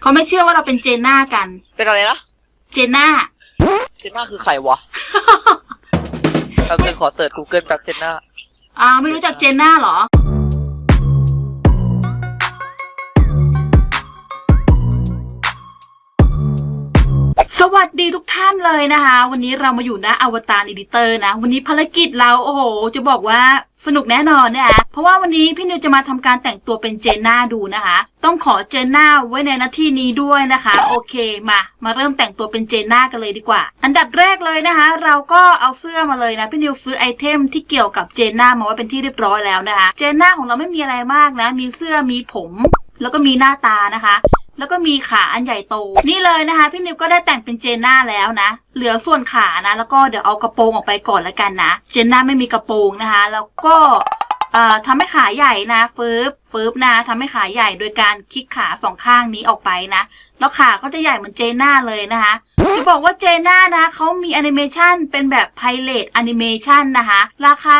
เขาไม่เชื่อว่าเราเป็นเจนน่ากัน เป็นอะไรนะเจนน่า เจนน่าคือใครวะ แป๊บนึงขอเสิร์ช Google แป๊บเจนน่า อ่า ไม่รู้จักเจนน่าเหรอ สวัสดีทุกท่านเลยนะคะ วันนี้เรามาอยู่หน้าอวตารอีดิเตอร์นะ วันนี้ภารกิจเราโอ้โห จะบอกว่าสนุกแน่นอนนะคะเพราะว่าวันนี้พี่นิวจะมาทำการแต่งตัวเป็นเจนน่าดูนะคะ ต้องขอเจนน่าไว้ในหน้าที่นี้ด้วยนะคะ โอเคมา มาเริ่มแต่งตัวเป็นเจนน่ากันเลยดีกว่า อันดับแรกเลยนะคะ เราก็เอาเสื้อมาเลยนะพี่นิวซื้อไอเทมที่เกี่ยวกับเจนน่ามาไว้เป็นที่เรียบร้อยแล้วนะคะ เจนน่าของเราไม่มีอะไรมากนะ มีเสื้อมีผม แล้วก็มีหน้าตานะคะ แล้วก็มีขาอันใหญ่โต นี่เลยนะคะ พี่นิวก็ได้แต่งเป็นเจนน่าแล้วนะ เหลือส่วนขานะ แล้วก็เดี๋ยวเอากระโปรงออกไปก่อนละกันนะ เจนน่าไม่มีกระโปรงนะคะ แล้วก็ ทำให้ขาใหญ่นะฟืบฟืบนะทำให้ขาใหญ่โดยการคลิกขาสองข้างนี้ออกไปนะ แล้วขาก็จะใหญ่เหมือนเจน่าเลยนะคะจะบอกว่าเจน่านะเขามีแอนิเมชันเป็นแบบไพเรตแอนิเมชันนะคะ ราคา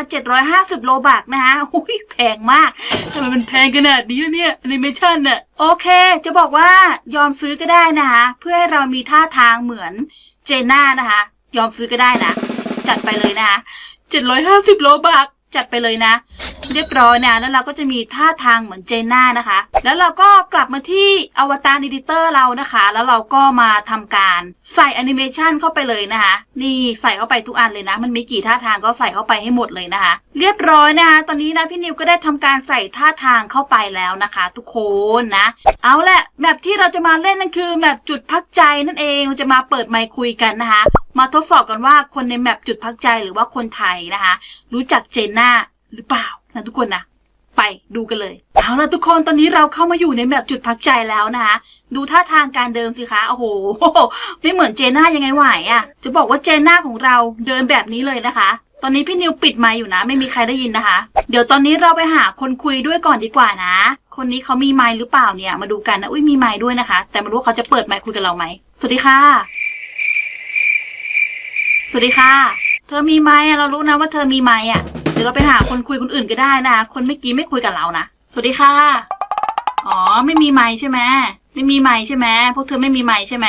750 โลบักนะคะอุ้ยแพงมากทำไมมันแพงขนาดนี้เนี่ยแอนิเมชันน่ะโอเค จะบอกว่ายอมซื้อก็ได้นะคะ เพื่อให้เรามีท่าทางเหมือนเจน่านะคะ ยอมซื้อก็ได้นะ จัดไปเลยนะคะ750 โลบักจัดไปเลยนะ เรียบร้อยนะ แล้วเราก็จะมีท่าทางเหมือนเจน่านะคะ แล้วเราก็กลับมาที่อวตาร e ดิเตอร์เรานะคะ แล้วเราก็มาทำการใส่แอนิเมชันเข้าไปเลยนะคะ นี่ใส่เข้าไปทุกอันเลยนะ มันมีกี่ท่าทางก็ใส่เข้าไปให้หมดเลยนะคะ เรียบร้อยนะคะ ตอนนี้นะพี่นิวก็ได้ทำการใส่ท่าทางเข้าไปแล้วนะคะ ทุกคนนะ เอาแหละแมปที่เราจะมาเล่นนั่นคือแมปจุดพักใจนั่นเองเราจะมาเปิดไมค์คุยกันนะคะ มาทดสอบกันว่าคนในแมปจุดพักใจหรือว่าคนไทยนะคะ รู้จักเจนน่าหรือเปล่า นะทุกคนนะไปดูกันเลยเอาล่ะทุกคนตอนนี้เราเข้ามาอยู่ในแมปจุดพักใจแล้วนะคะดูท่าทางการเดินสิคะโอ้โหไม่เหมือนเจน่ายังไงไหวอะ่ะ จะบอกว่าเจน่าของเราเดินแบบนี้เลยนะคะ ตอนนี้พี่นิวปิดไมค์อยู่นะ ไม่มีใครได้ยินนะคะ เดี๋ยวตอนนี้เราไปหาคนคุยด้วยก่อนดีกว่านะ คนนี้เขามีไมค์หรือเปล่าเนี่ยมาดูกันนะอุ้ยมีไมค์ด้วยนะคะ แต่ไม่รู้ว่าเขาจะเปิดไมค์คุยกับเราไหมสวัสดีค่ะ สวัสดีค่ะ เธอมีไมค์อะเรารู้นะว่าเธอมีไมค์อะ เดี๋ยวเราไปหาคนคุยคนอื่นก็ได้นะคนเมื่อกี้ไม่คุยกับเรานะสวัสดีค่ะ อ๋อไม่มีไมค์ใช่ไหมไม่มีไมค์ใช่ไหมพวกเธอไม่มีไมค์ใช่ไหม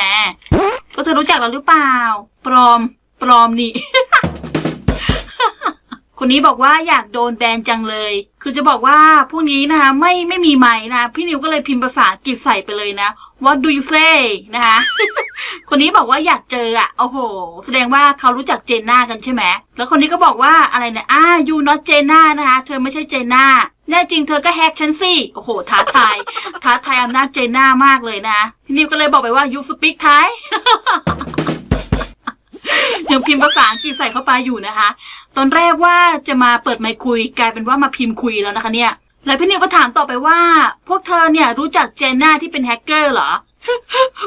ก็เธอรู้จักเราหรือเปล่า ปลอม ปลอมนี่ คนนี้บอกว่าอยากโดนแบนจังเลย คือจะบอกว่าพวกนี้นะคะไม่ไม่มีไมค์นะ พี่นิวก็เลยพิมพ์ภาษาอังกฤษใส่ไปเลยนะ What do you say นะคะ คนนี้บอกว่าอยากเจออะ โอ้โห แสดงว่าเขารู้จักเจนน่ากันใช่ไหม แล้วคนนี้ก็บอกว่าอะไรนะอ่า you not เจน่านะคะ เธอไม่ใช่เจน่า แน่จริงเธอก็แฮกฉันสิ โอ้โห ท้าทาย ท้าทายอำนาจเจน่ามากเลยนะ พี่นิวก็เลยบอกไปว่า you speak Thai ยังพิมพ์ภาษาอังกฤษใส่เข้าไปอยู่นะคะ ตอนแรกว่าจะมาเปิดไมค์คุย กลายเป็นว่ามาพิมพ์คุยแล้วนะคะเนี่ย แล้วพี่นิวก็ถามต่อไปว่า พวกเธอเนี่ยรู้จักเจน่าที่เป็นแฮกเกอร์เหรอ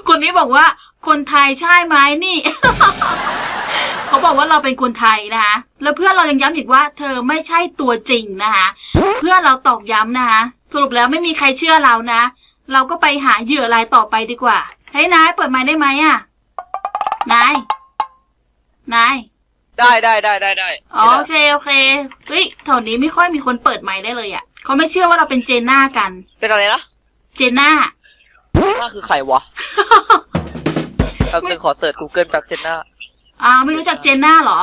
คนนี้บอกว่า คนไทยใช่ไหมนี่ เขาบอกว่าเราเป็นคนไทยนะคะแล้วเพื่อนเรายังย้ำอีกว่า เธอไม่ใช่ตัวจริงนะคะเพื่อนเราตอกย้ำนะคะสรุปแล้วไม่มีใครเชื่อเรานะ เราก็ไปหาเหยื่อรายต่อไปดีกว่าเฮ้ยนายเปิดไมค์ได้ไหมอะนายนายได้ได้ได้ได้ได้อ๋อโอเคโอเคเฮ้ยแถวนี้ไม่ค่อยมีคนเปิดไมค์ได้เลยอะ่ะเขาไม่เชื่อว่าเราเป็นเจนน่ากัน เป็นอะไรนะเจนน่าเจนน่าคือใครวะแป๊บนึงขอเสิร์ช Google แป๊บเจนน่าอ่าไม่รู้จักเจนน่าเหรอ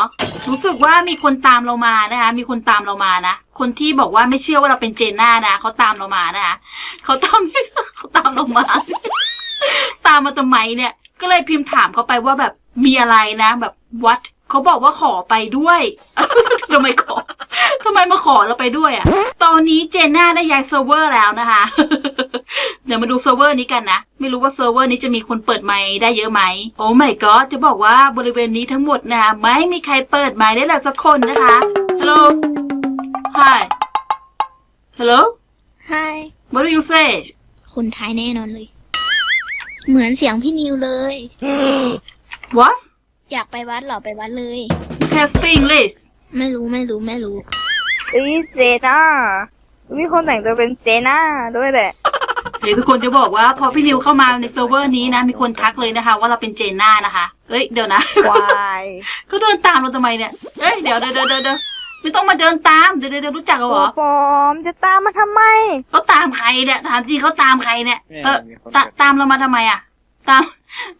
รู้สึกว่ามีคนตามเรามานะคะ มีคนตามเรามานะ คนที่บอกว่าไม่เชื่อว่าเราเป็นเจนน่านะเขาตามเรามานะคะเขาตาม เขาตามเรามา ตามมาทำไมเนี่ย ก็เลยพิมพ์ถามเขาไปว่าแบบมีอะไรนะ แบบวัดเขาบอกว่าขอไปด้วย ทำไมขอทำไมมาขอเราไปด้วยอะ ตอนนี้เจนน่าได้ย้ายเซิร์ฟเวอร์แล้วนะคะ เดี๋ยวมาดูเซิร์ฟเวอร์นี้กันนะ ไม่รู้ว่าเซิร์ฟเวอร์นี้จะมีคนเปิดไมค์ได้เยอะไหม โอ้ my god จะบอกว่าบริเวณนี้ทั้งหมดนะคะไม่มีใครเปิดไมค์ได้เลยสักคนนะคะ Hello Hi Hello Hi What do you say คนไทยแน่นอนเลย เหมือนเสียงพี่นิวเลย What อยากไปวัดเหรอไปวัดเลย You can speak English ไม่รู้ไม่รู้ไม่รู้เอ้ยเจน่ามีคนแต่งตัวเป็นเจน่าด้วยแหละ เดี๋ยวทุกคนจะบอกว่า พอพี่นิวเข้ามาในเซิร์ฟเวอร์นี้นะ มีคนทักเลยนะคะ ว่าเราเป็นเจนน่านะคะ เอ้ยเดี๋ยวนะ วายก็เดินตามเราทำไมเนี่ย เอ้ยเดี๋ยวเดี๋ยวเดี๋ยวเดี๋ยวไม่ต้องมาเดินตาม เดี๋ยวเดี๋ยวเดี๋ยวรู้จักกันเหรตัวอปลอมจะตามมาทำไม เขาตามใครเนี่ยถามจริงเขาตามใครเนี่ยเนี่ยเออมีคนตาตามเรามาทำไมอะ ตาม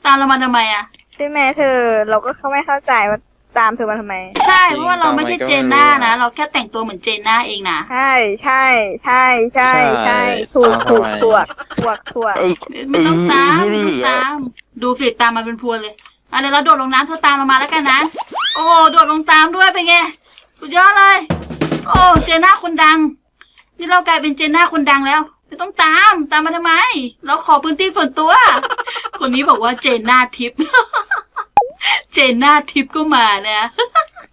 ตามเรามาทำไมอะ ใช่ไหมเธอ เราก็เขาไม่เข้าใจว่า ตามเธอมาทำไม ใช่เพราะว่าเราไม่ใช่เจนน่านะ เราแค่แต่งตัวเหมือนเจนน่าเองนะใช่ใช่ใช่ใช่ใช่ถูกถูกถูกถูกถูกไม่ต้องตามไม่ต้องตาม ดูสิตามมาเป็นพวนเลยอะเดี๋ยวเราโดดลงน้ำเธอตามเรามาแล้วกันนะ โอ้โหโดดลงตามด้วยเป็นไงสุดยอดเลย โอ้เจนน่าคนดัง นี่เรากลายเป็นเจนน่าคนดังแล้วไม่ต้องตามตามมาทำไม เราขอพื้นที่ส่วนตัว คนนี้บอกว่าเจนน่าทิพย์ เจนน่าทิพย์ก็มานะ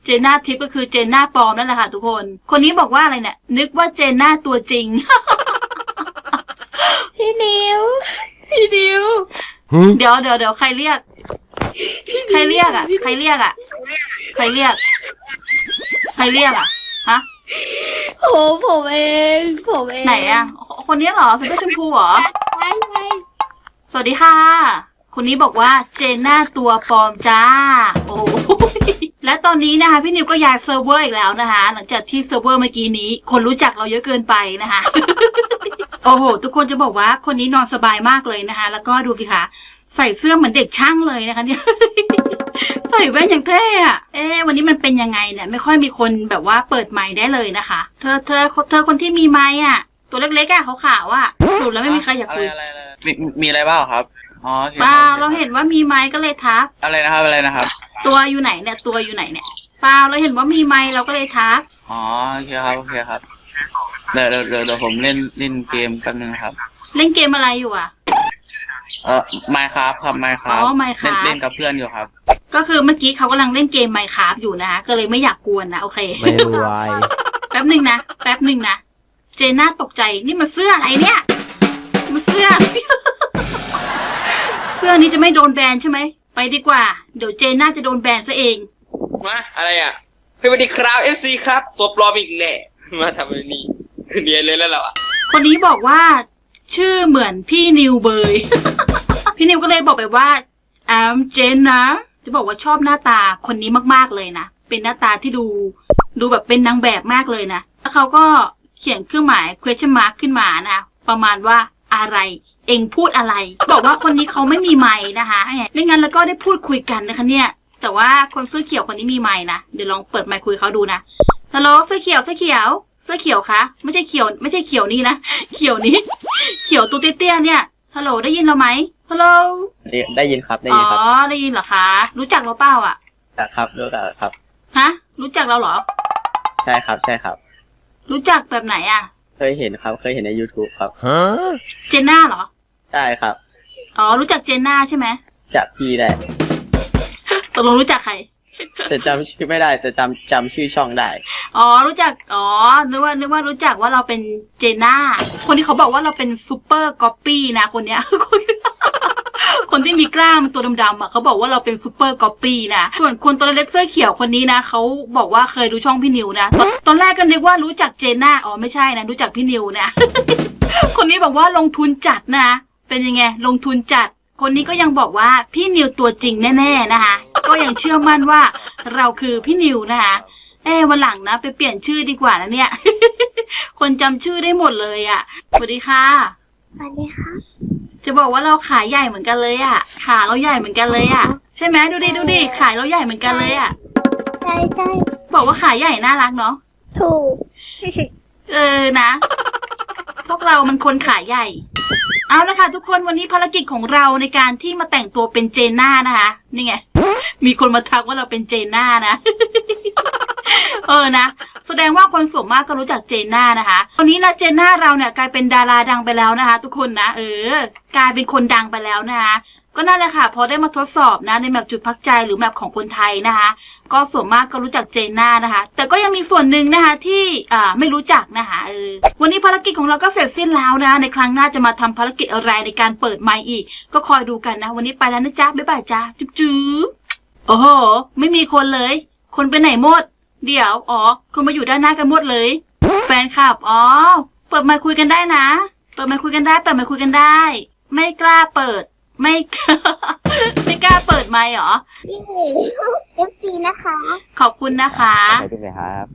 เจนน่าทิพย์ก็คือเจนน่าปลอมนั่นแหละค่ะทุกคน คนนี้บอกว่าอะไรเนี่ย นึกว่าเจนน่าตัวจริง พี่นิว พี่ดิว เดี๋ยวเดี๋ยวเดี๋ยวใครเรียก ใครเรียกอะ ใครเรียกอะ ใครเรียก ใครเรียกอะ ฮะ โอ้ผมเอง ผมเองไหนอะ คนนี้เหรอใส่เสื้อชมพูเหรอ ใช่ใช่สวัสดีค่ะ คนนี้บอกว่าเจนหน้าตัวปลอมจ้า โอ้โหและตอนนี้นะคะ พี่นิวก็ย้ายเซิร์ฟเวอร์อีกแล้วนะคะ หลังจากที่เซิร์ฟเวอร์เมื่อกี้นี้ คนรู้จักเราเยอะเกินไปนะคะ โอ้โห ทุกคนจะบอกว่าคนนี้นอนสบายมากเลยนะคะ แล้วก็ดูสิคะใส่เสื้อเหมือนเด็กช่างเลยนะคะเนี่ยใส่แว่นอย่างเท่อะเอ๊วันนี้มันเป็นยังไงเนี่ย ไม่ค่อยมีคนแบบว่าเปิดไมค์ได้เลยนะคะ เธอเธอเธอคนที่มีไมค์อะตัวเล็กๆอะขาวๆอะสรุดแล้วไม่มีใครอยากคุยมีมีอะไรบ้างครับ อ๋อโอคเปล่าคบเราเห็นว่ามีไม้ก็เลยทัก อะไรนะครับอะไรนะครับ ตัวอยู่ไหนเนี่ย ตัวอยู่ไหนเนี่ยเปล่าเราเห็นว่ามีไม้เราก็เลยทัก อ๋อโอเคครับโอเคครับเดี๋ยวเดี๋ยวเดี๋ยวเดี๋ยวผมเล่นเล่นเกมแป๊บนึงครับ เล่นเกมอะไรอยู่อะ เออไมค์ครับครับไมค์ครับอ๋อ Minecraft เล่นเล่นกับเพื่อนอยู่ครับ ก็คือเมื่อกี้เขากำลังเล่นเกมไมค์ค a f t อยู่นะคะก็เลยไม่อยากกวนนะโอเค ไม่รวยแป๊บหนึ่งนะ แป๊บหนึ่งนะ เจน่าตกใจ นี่มันเสื้ออะไรเนี่ย มันเสื้อ เสื้อนี้จะไม่โดนแบนใช่ไหม ไปดีกว่า เดี๋ยวเจน่าจะโดนแบนซะเอง มาอะไรอะเฮ้ยสวัสดีครับ FC ครับ ตัวปลอมอีกแหละ มาทำอะไรนี่เนียนเลยแล้วเราอะคนนี้บอกว่า ชื่อเหมือนพี่นิวเบย พี่นิวก็เลยบอกไปว่าแอมเจนนะ จะบอกว่าชอบหน้าตาคนนี้มากๆเลยนะ เป็นหน้าตาที่ดู ดูแบบเป็นนางแบบมากเลยนะ แล้วเขาก็เขียนเครื่องหมาย question mark ขึ้นมานะ ประมาณว่าอะไร เองพูดอะไร บอกว่าคนนี้เขาไม่มีไม้นะคะไม่งั้นแล้วก็ได้พูดคุยกันนะคะเนี่ย แต่ว่าคนเสื้อเขียวคนนี้มีไม้นะเดี๋ยวลองเปิดไมค์คุยเขาดูนะฮัลโหลเสื้อเขียวเสื้อเขียว เสื้อเขียวคะไม่ใช่เขียว ไม่ใช่เขียวนี่นะเขียวนี้ เขียวตัวเตี้ยๆเนี่ยฮัลโหลได้ยินเราไหมฮัลโหลได้ยินครับได้อ๋ยิอนครับได้ยินเหรอคะ รู้จักเราเปล่าอะแต่ครับรู้จักครับฮะรู้จักเราเหรอ ใช่ครับใช่ครับ รู้จักแบบไหนอะ เคยเห็นครับ เคยเห็นใน YouTube ครับเจนน่าเหรอ ใช่ครับ อ๋อ รู้จักเจนน่าใช่ไหมจากพี่ได้ ตกลงรู้จักใคร แต่จำชื่อไม่ได้ แต่จำจำชื่อช่องได้ อ๋อ รู้จัก อ๋อ นึกว่า นึกว่ารู้จักว่าเราเป็นเจน่า คนที่เขาบอกว่าเราเป็นซูเปอร์ก๊อปปี้นะคนเนี้ย คนคนที่มีกล้ามตัวดำๆอะเขาบอกว่าเราเป็นซูเปอร์ก๊อปปี้นะ ส่วนคนตัวเล็กเสื้อเขียวคนนี้นะเขาบอกว่าเคยดูช่องพี่นิวนะ ตอนตอนแรกก็นึกว่ารู้จักเจน่า อ๋อ ไม่ใช่นะ รู้จักพี่นิวนะ คนนี้บอกว่าลงทุนจัดนะ เป็นยังไงลงทุนจัด คนนี้ก็ยังบอกว่าพี่นิวตัวจริงแน่ๆนะคะ ก็ยังเชื่อมั่นว่าเราคือพี่นิวนะคะเอ้วันหลังนะ ไปเปลี่ยนชื่อดีกว่านะเนี่ย คนจำชื่อได้หมดเลยอะ่ะสวัสดีค่ะ สวัสดีค่ะจะบอกว่าเราขาใหญ่เหมือนกันเลยอะ่ะ ขาเราใหญ่เหมือนกันเลยอะ่ะ ใช่ไหมดูดิดูดิขาเราใหญ่เหมือนกันเลยอะ่ะ ใช่ใช่บอกว่าขาใหญ่น่ารักเนาะ ถูก เออนะ พวกเรามันคนขาใหญ่ เอาละค่ะทุกคนวันนี้ภารกิจของเราในการที่มาแต่งตัวเป็นเจนน่านะคะ นี่ไง มีคนมาทักว่าเราเป็นเจนน่านะ เออนะ แสดงว่าคนส่วนมากก็รู้จักเจน่านะคะตอนนี้นะเจน่าเราเนี่ยกลายเป็นดาราดังไปแล้วนะคะ ทุกคนนะเออกลายเป็นคนดังไปแล้วนะคะก็นั่นแหละค่ะ พอได้มาทดสอบนะในแมปจุดพักใจหรือแมปของคนไทยนะคะ ก็ส่วนมากก็รู้จักเจน่านะคะ แต่ก็ยังมีส่วนหนึ่งนะคะที่อ่าไม่รู้จักนะคะเออวันนี้ภารกิจของเราก็เสร็จสิ้นแล้วนะ ในครั้งหน้าจะมาทำภารกิจอะไรในการเปิดไมค์อีก ก็คอยดูกันนะ วันนี้ไปแล้วนะจ๊ะบ๊ายบายจ้าจุ๊บจุ๊บโอ้โหไม่มีคนเลย คนไปไหนหมด เดี๋ยว อ๋อคนมาอยู่ด้านหน้ากันหมดเลย แฟนคลับ อ๋อ เปิดไมค์คุยกันได้นะ เปิดไมค์คุยกันได้ เปิดไมค์คุยกันได้ ไม่กล้าเปิด ไม่ไม่กล้าเปิดไมค์เหรอ พี่เอฟซีนะคะ ขอบคุณนะคะ ใช่ไหมครับ